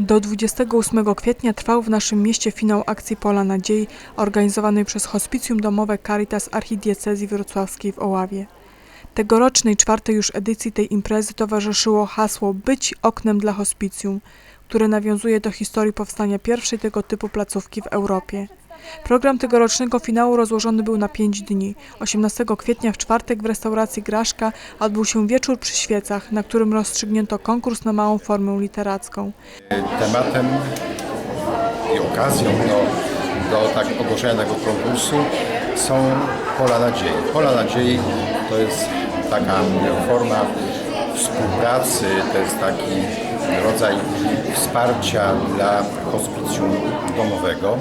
Do 28 kwietnia trwał w naszym mieście finał akcji Pola Nadziei organizowanej przez Hospicjum Domowe Caritas Archidiecezji Wrocławskiej w Oławie. Tegorocznej czwartej już edycji tej imprezy towarzyszyło hasło Być oknem dla hospicjum, które nawiązuje do historii powstania pierwszej tego typu placówki w Europie. Program tegorocznego finału rozłożony był na pięć dni. 18 kwietnia w czwartek w restauracji Graszka odbył się wieczór przy świecach, na którym rozstrzygnięto konkurs na małą formę literacką. Tematem i okazją do, do tak ogłoszenia tego konkursu są Pola Nadziei. Pola Nadziei to jest taka forma współpracy, to jest taki rodzaj wsparcia dla hospicjum domowego.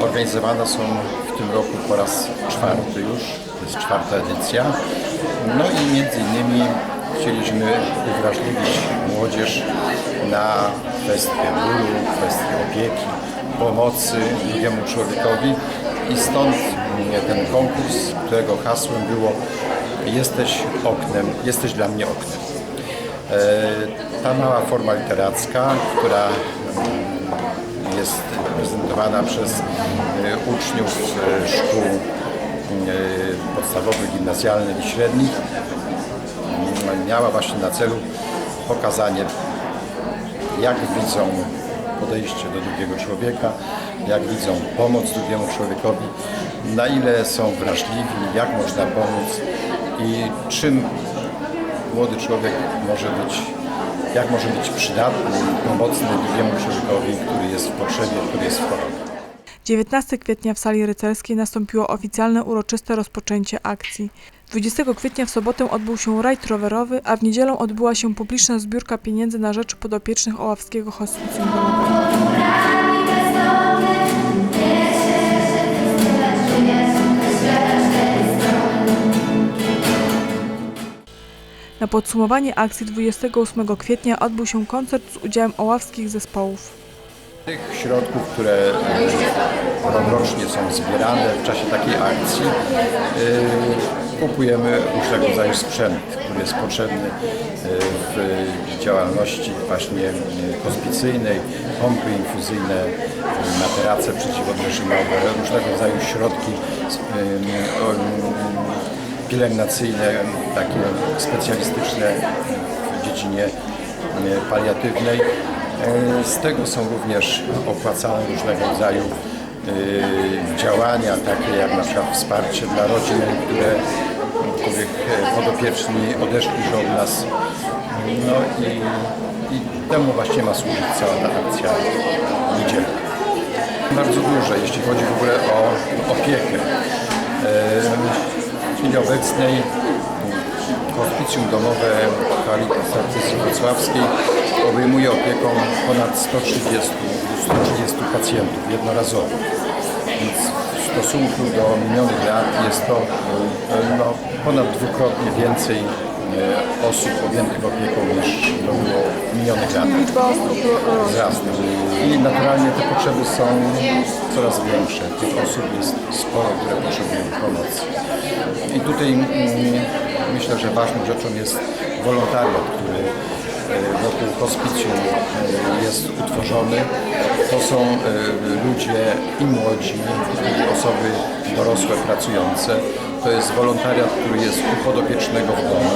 Organizowane są w tym roku po raz czwarty już, to jest czwarta edycja. No i między innymi chcieliśmy uwrażliwić młodzież na kwestię bólu, kwestię opieki, pomocy drugiemu człowiekowi i stąd ten konkurs, którego hasłem było Jesteś oknem, jesteś dla mnie oknem. E, Ta mała forma literacka, która jest prezentowana przez e, uczniów e, szkół e, podstawowych, gimnazjalnych i średnich, miała właśnie na celu pokazanie, jak widzą podejście do drugiego człowieka, jak widzą pomoc drugiemu człowiekowi, na ile są wrażliwi, jak można pomóc i czym młody człowiek może być, jak może być przydatny, pomocny drugiemu człowiekowi, który jest w potrzebie, który jest w chorobie. 19 kwietnia w sali rycerskiej nastąpiło oficjalne uroczyste rozpoczęcie akcji. 20 kwietnia w sobotę odbył się rajd rowerowy, a w niedzielę odbyła się publiczna zbiórka pieniędzy na rzecz podopiecznych Oławskiego Hospicjum Na podsumowanie akcji 28 kwietnia odbył się koncert z udziałem oławskich zespołów. Tych środków, które e, rokrocznie są zbierane w czasie takiej akcji, e, kupujemy różnego rodzaju sprzęt, który jest potrzebny e, w działalności właśnie hospicyjnej, pompy infuzyjne, materace przeciwodrżniowe, różnego rodzaju środki pielęgnacyjne, takie specjalistyczne w dziedzinie e, paliatywnej. E, Z tego są również opłacane różnego rodzaju e, działania, takie jak na przykład wsparcie dla rodzin, które, których podopieczni odeszli już od nas. No i, i temu właśnie ma służyć cała ta akcja niedzielna. Bardzo duże, jeśli chodzi w ogóle o opiekę. Chwili obecnej Hospicjum domowe Caritas Arcyzji Wrocławskiej obejmuje opieką ponad 130, 130 pacjentów jednorazowo. Więc w stosunku do minionych lat jest to e, no, ponad dwukrotnie więcej osób objętych opieką niż to było w minionych latach. Wzrasta. I naturalnie te potrzeby są coraz większe. Tych osób jest sporo, które potrzebują pomocy. I tutaj mm, myślę, że ważną rzeczą jest wolontariat, który wokół hospicjum e, jest utworzony. To są e, ludzie i młodzi, i osoby dorosłe, pracujące. To jest wolontariat, który jest u podopiecznego w domu,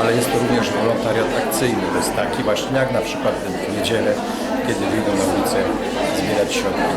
ale jest to również wolontariat akcyjny. To jest taki właśnie jak na przykład w niedzielę, kiedy wyjdą na ulicę zbierać środki